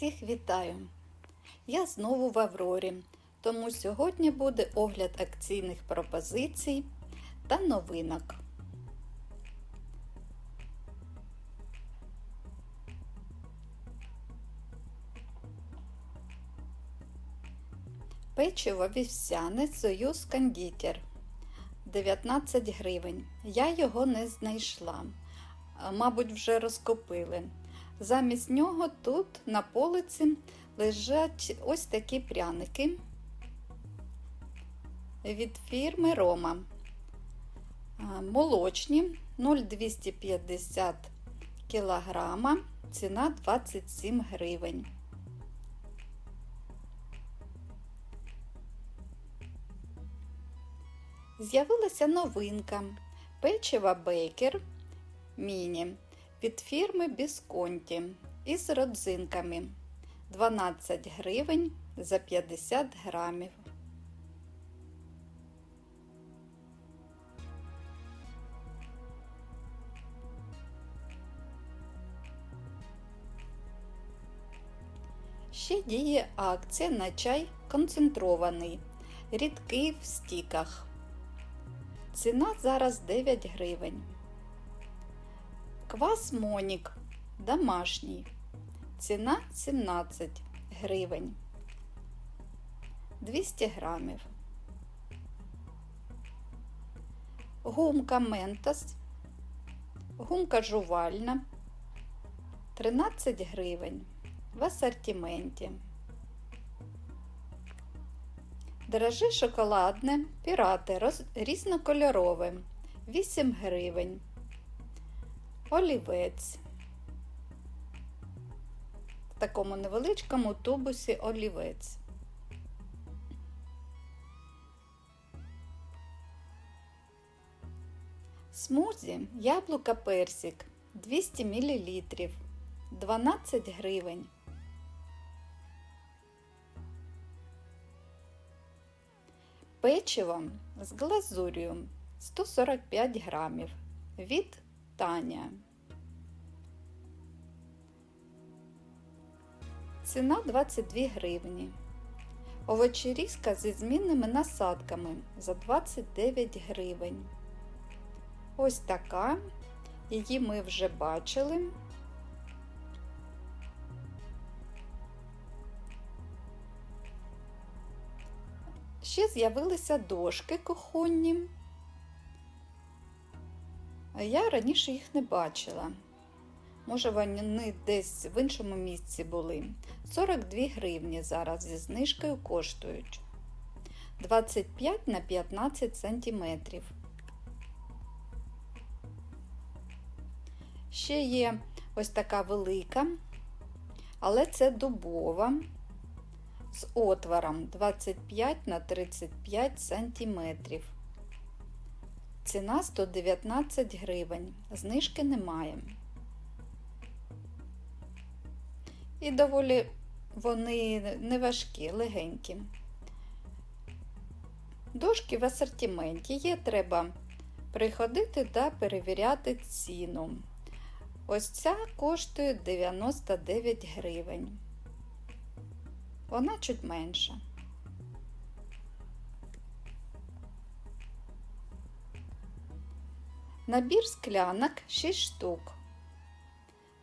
Всіх вітаю! Я знову в Аврорі, тому сьогодні буде огляд акційних пропозицій та новинок. Печиво вівсяне Союз кондитер 19 гривень. Я його не знайшла. Мабуть, вже розкопили. Замість нього тут на полиці лежать ось такі пряники від фірми Рома. Молочні 0,250 кілограма, ціна 27 гривень. З'явилася новинка печива Бейкер Міні від фірми Бісконті із родзинками 12 гривень за 50 грамів. Ще діє акція на чай концентрований, рідкий в стіках. Ціна зараз 9 гривень. Квас Монік домашній. Ціна 17 гривень. 200 грамів. Гумка Ментос. Гумка жувальна 13 гривень в асортименті. Дрожжи шоколадне, пірати роз... різнокольорове 8 гривень. Олівець. В такому невеличкому тубусі олівець. Смузі яблука персик 200 мл 12 гривень. Печиво з глазур'ю 145 грамів від Таня. Ціна 22 гривні. Овочерізка зі змінними насадками за 29 гривень. Ось така. Її ми вже бачили. Ще з'явилися дошки кухонні. Я раніше їх не бачила. Може, вони десь в іншому місці були. 42 гривні зараз зі знижкою коштують 25 на 15 сантиметрів. Ще є ось така велика, але це дубова з отвором 25 на 35 сантиметрів. Ціна 119 гривень, знижки немає. І доволі вони не важкі, легенькі. Дошки в асортименті є, треба приходити та перевіряти ціну. Ось ця коштує 99 гривень. Вона чуть менша. Набір склянок 6 штук.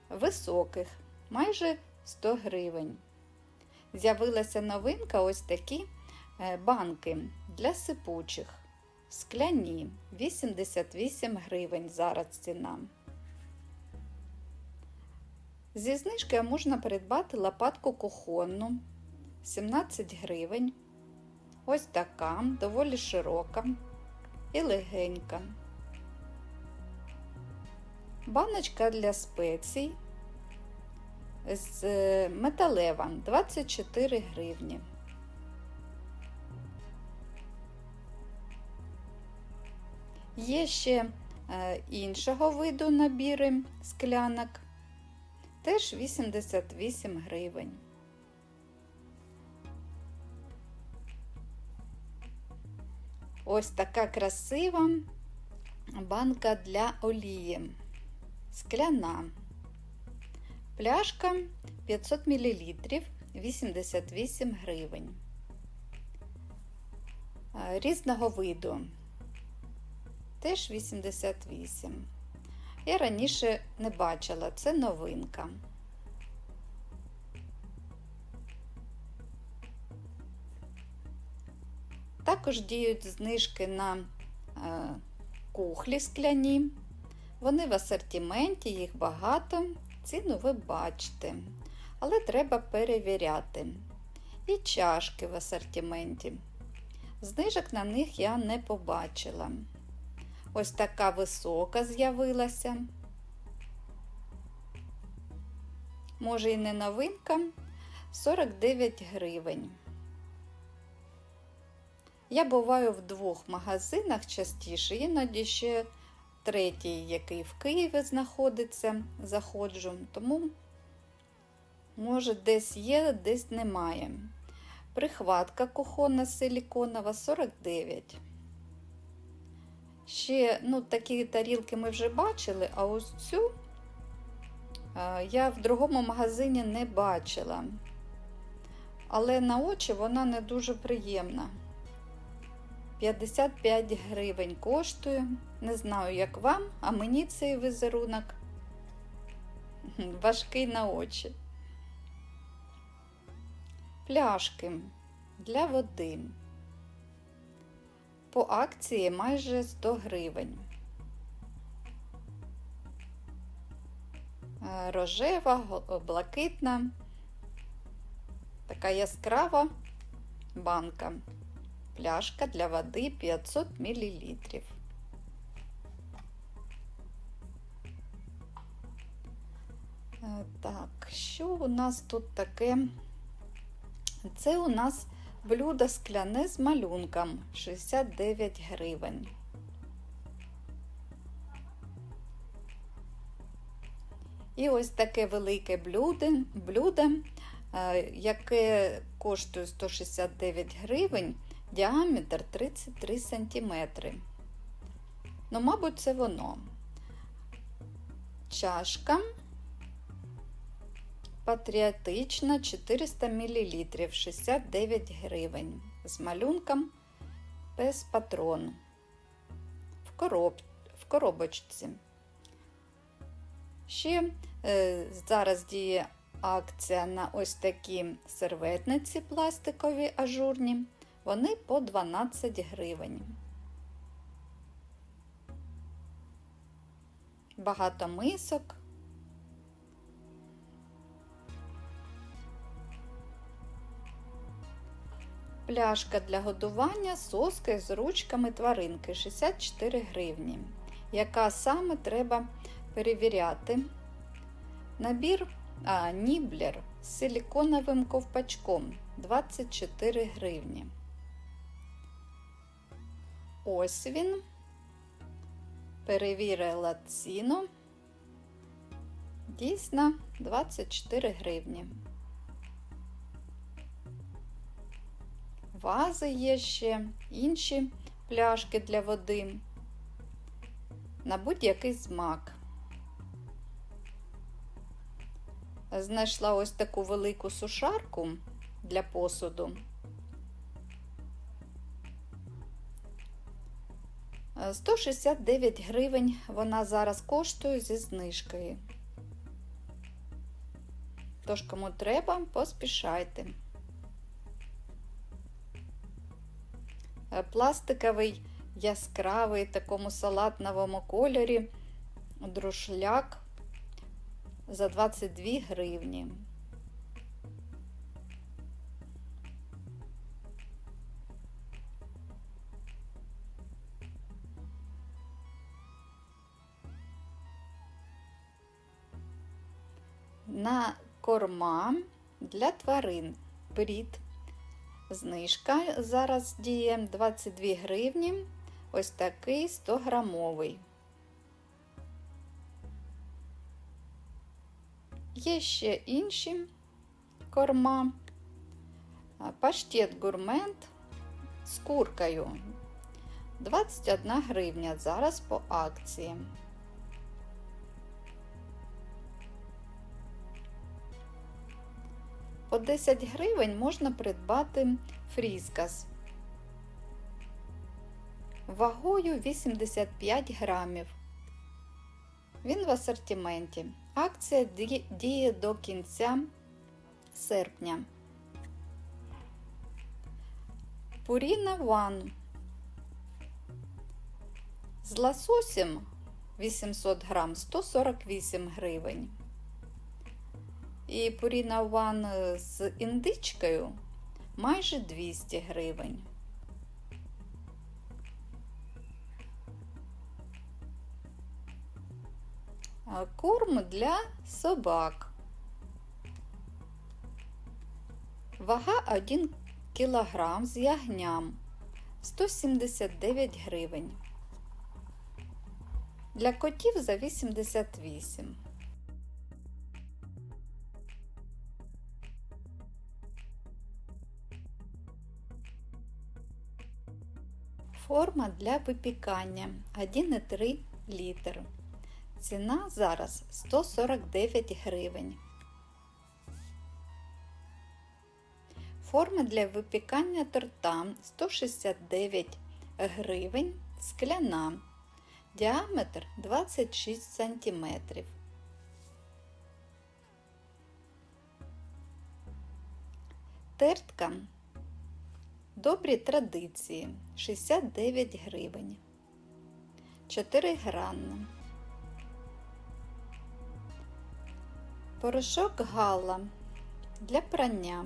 Високих, майже 100 гривень. З'явилася новинка ось такі е, банки для сипучих. Скляні 88 гривень зараз ціна. Зі знижки можна придбати лопатку кухонну 17 гривень. Ось така, доволі широка і легенька. Баночка для спецій з металева 24 гривні. Є ще е, іншого виду набіри склянок, теж 88 гривень. Ось така красива банка для олії. Скляна. Пляшка 500 мл 88 гривень. Різного виду. Теж 88. Я раніше не бачила, це новинка. Також діють знижки на е, кухлі скляні. Вони в асортименті, їх багато, ціну ви бачите, але треба перевіряти. І чашки в асортименті. Знижок на них я не побачила. Ось така висока з'явилася. Може і не новинка 49 гривень. Я буваю в двох магазинах частіше, іноді ще третій, який в Києві знаходиться, заходжу, тому, може, десь є, десь немає. Прихватка кухонна силіконова 49. Ще, ну, такі тарілки ми вже бачили, а ось цю е, я в другому магазині не бачила. Але на очі вона не дуже приємна. 55 гривень коштує. Не знаю, як вам, а мені цей візерунок важкий на очі. Пляшки для води. По акції майже 100 гривень. Е, Рожева, блакитна, така яскрава банка. Пляшка для води 500 мл. Так, що у нас тут таке? Це у нас блюдо скляне з малюнком 69 гривень. І ось таке велике блюдо, блюдо, яке коштує 169 гривень, діаметр 33 см. Ну, мабуть, це воно. Чашка патріотична 400 мл 69 гривень з малюнком без патрон в, короб... в коробочці. Ще е, зараз діє акція на ось такі серветниці пластикові ажурні. Вони по 12 гривень. Багато мисок. Пляшка для годування соски з ручками тваринки 64 гривні. Яка саме треба перевіряти? Набір а, Ніблер з силіконовим ковпачком 24 гривні. Ось він. Перевірила ціну. Дійсно 24 гривні. Вази є ще, інші пляшки для води. На будь-який смак. Знайшла ось таку велику сушарку для посуду. 169 гривень вона зараз коштує зі знижкою. Тож, кому треба, поспішайте. Пластиковий яскравий такому салатновому кольорі друшляк за 22 гривні. На корма для тварин брід. Знижка зараз діє 22 гривні. Ось такий 100 грамовий. Є ще інші корма. Паштет гурмент з куркою. 21 гривня зараз по акції. По 10 гривень можна придбати фріскас вагою 85 грамів. Він в асортименті. Акція діє до кінця серпня. Purina One з лососем 800 грам 148 гривень. І Purina One з індичкою майже 200 гривень. Корм для собак. Вага 1 кг з ягням 179 гривень. Для котів за 88. Форма для випікання 1,3 літр. Ціна зараз 149 гривень. Форма для випікання торта 169 гривень, скляна. Діаметр 26 см. Тертка Добрі традиції 69 гривень. 4 гранна. Порошок Гала для прання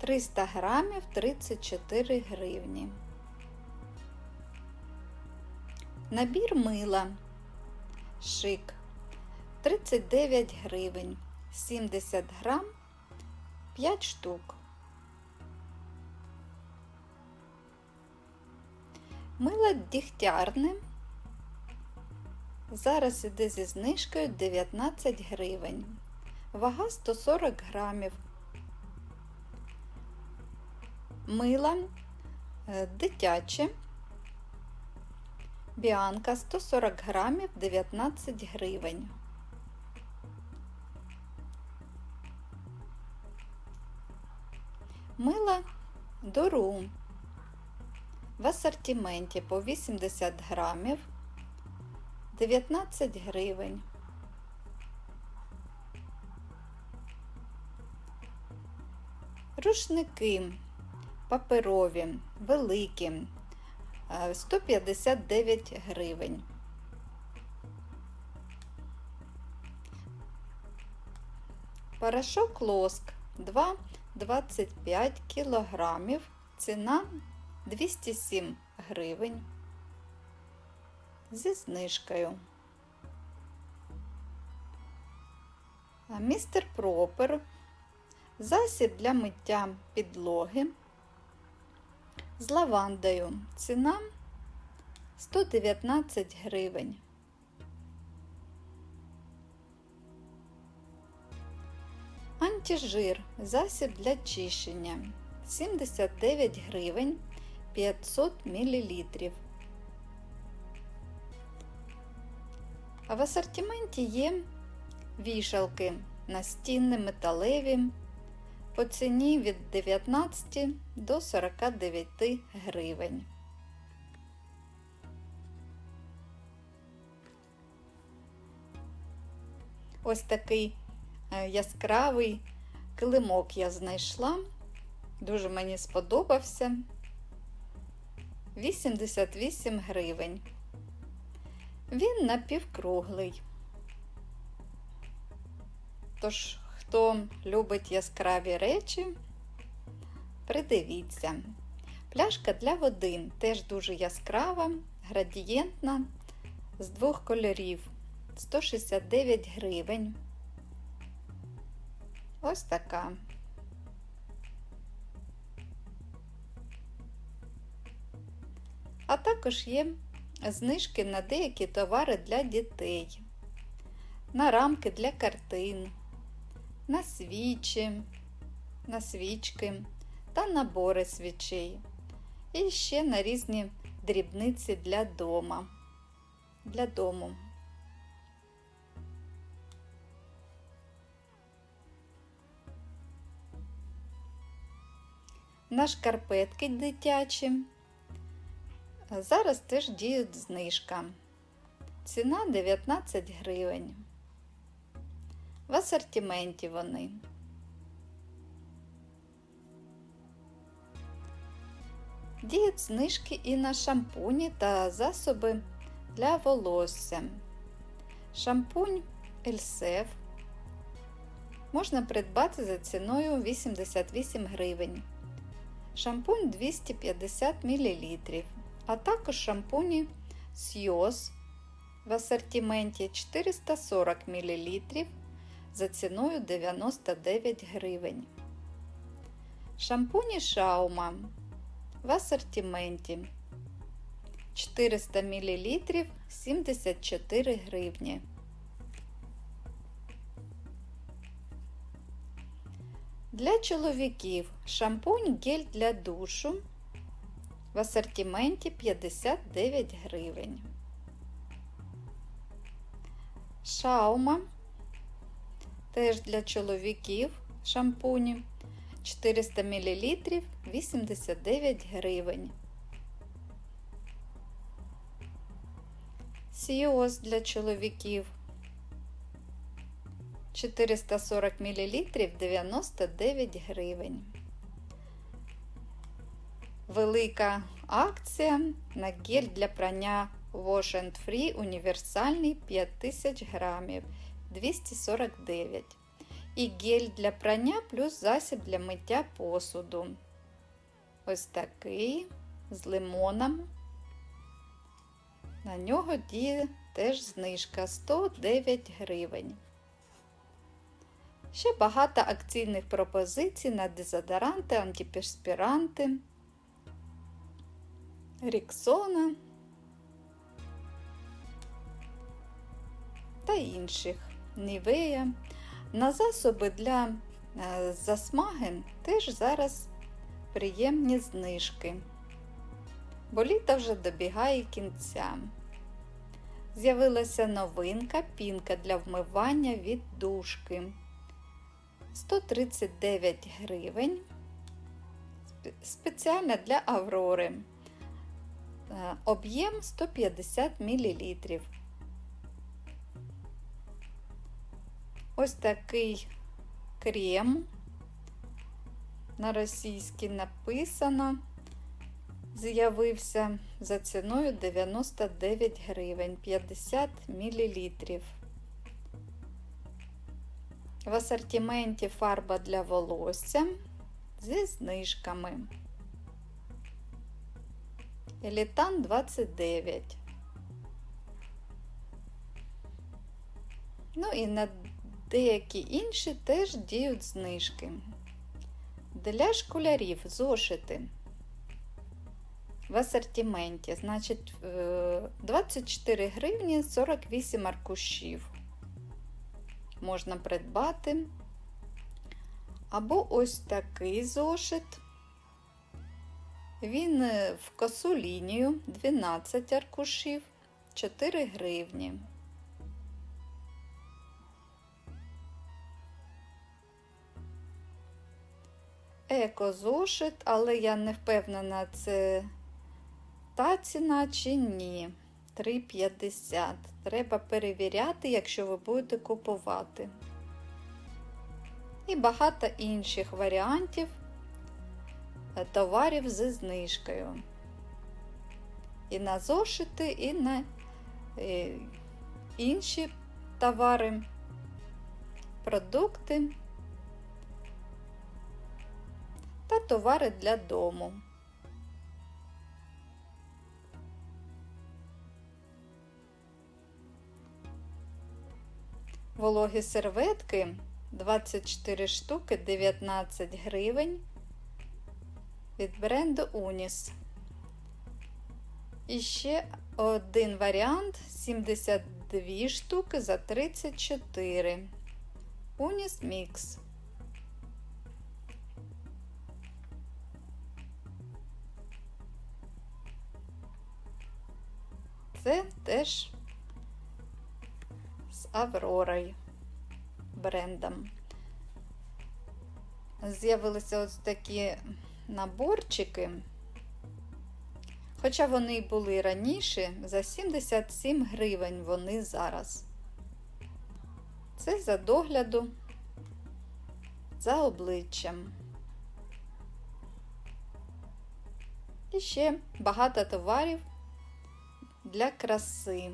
300 грамів 34 гривні. Набір мила шик 39 гривень, 70 грам 5 штук. Мило дігтярне. Зараз іде зі знижкою 19 гривень. Вага 140 грамів. Мила е, дитяче. Біанка 140 грамів 19 гривень. Мила дору в асортименті по 80 грамів 19 гривень. Рушники паперові, великі, е, 159 гривень. Порошок лоск 2,25 кілограмів. Ціна 207 гривень зі знижкою. А Містер Пропер засіб для миття підлоги з лавандою. Ціна 119 гривень. Антижир засіб для чищення 79 гривень 500 мл. А в асортименті є вішалки настінні металеві по ціні від 19 до 49 гривень. Ось такий е, яскравий килимок я знайшла. Дуже мені сподобався. 88 гривень. Він напівкруглий. Тож, хто любить яскраві речі, придивіться. Пляшка для води теж дуже яскрава, градієнтна, з двох кольорів 169 гривень. Ось така. А також є знижки на деякі товари для дітей, на рамки для картин, на свічі, на свічки та набори свічей. І ще на різні дрібниці для дома. Для дому. на шкарпетки дитячі. Зараз теж діють знижка. Ціна 19 гривень. В асортименті вони. Діють знижки і на шампуні та засоби для волосся. Шампунь Ельсев можна придбати за ціною 88 гривень. Шампунь 250 мл, а також шампуні Сйоз в асортименті 440 мл за ціною 99 гривень. Шампуні Шаума в асортименті 400 мл 74 гривні. Для чоловіків шампунь гель для душу в асортименті 59 гривень. Шаума теж для чоловіків шампуні 400 мл 89 гривень. Сіос для чоловіків 440 мл 99 гривень. Велика акція на гель для прання Wash and Free універсальний 5000 грамів 249 і гель для прання плюс засіб для миття посуду. Ось такий з лимоном. На нього діє теж знижка 109 гривень. Ще багато акційних пропозицій на дезодоранти, антиперспіранти, Ріксона та інших Нівея. На засоби для е, засмаги теж зараз приємні знижки, бо літо вже добігає кінця. З'явилася новинка пінка для вмивання від дужки. 139 гривень. Спеціально для Аврори. Е, Об'єм 150 мл. Ось такий крем. На російській написано. З'явився за ціною 99 гривень 50 мл. В асортименті фарба для волосся зі знижками. Елітан 29. Ну і на деякі інші теж діють знижки. Для школярів зошити в асортименті, значить, 24 гривні 48 аркушів можна придбати. Або ось такий зошит. Він в косу лінію 12 аркушів, 4 гривні. Еко-зошит, але я не впевнена, це та ціна чи ні. 3,50. Треба перевіряти, якщо ви будете купувати. І багато інших варіантів е, товарів зі знижкою. І на зошити, і на е, інші товари, продукти та товари для дому. Вологі серветки 24 штуки 19 гривень від бренду Unis. І ще один варіант 72 штуки за 34. Unis Mix. Це теж з Авророю брендом. З'явилися ось такі наборчики, хоча вони й були раніше, за 77 гривень вони зараз. Це за догляду за обличчям. І ще багато товарів для краси.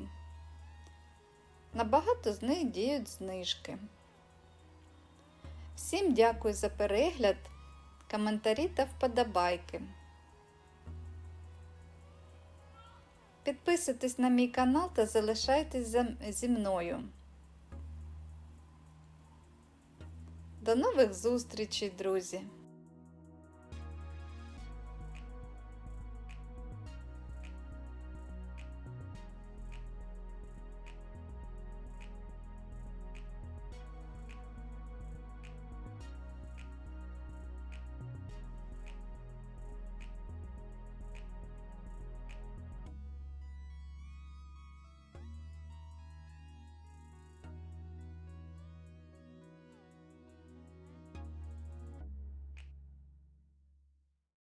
На багато з них діють знижки. Всім дякую за перегляд, коментарі та вподобайки. Підписуйтесь на мій канал та залишайтесь зі мною. До нових зустрічей, друзі!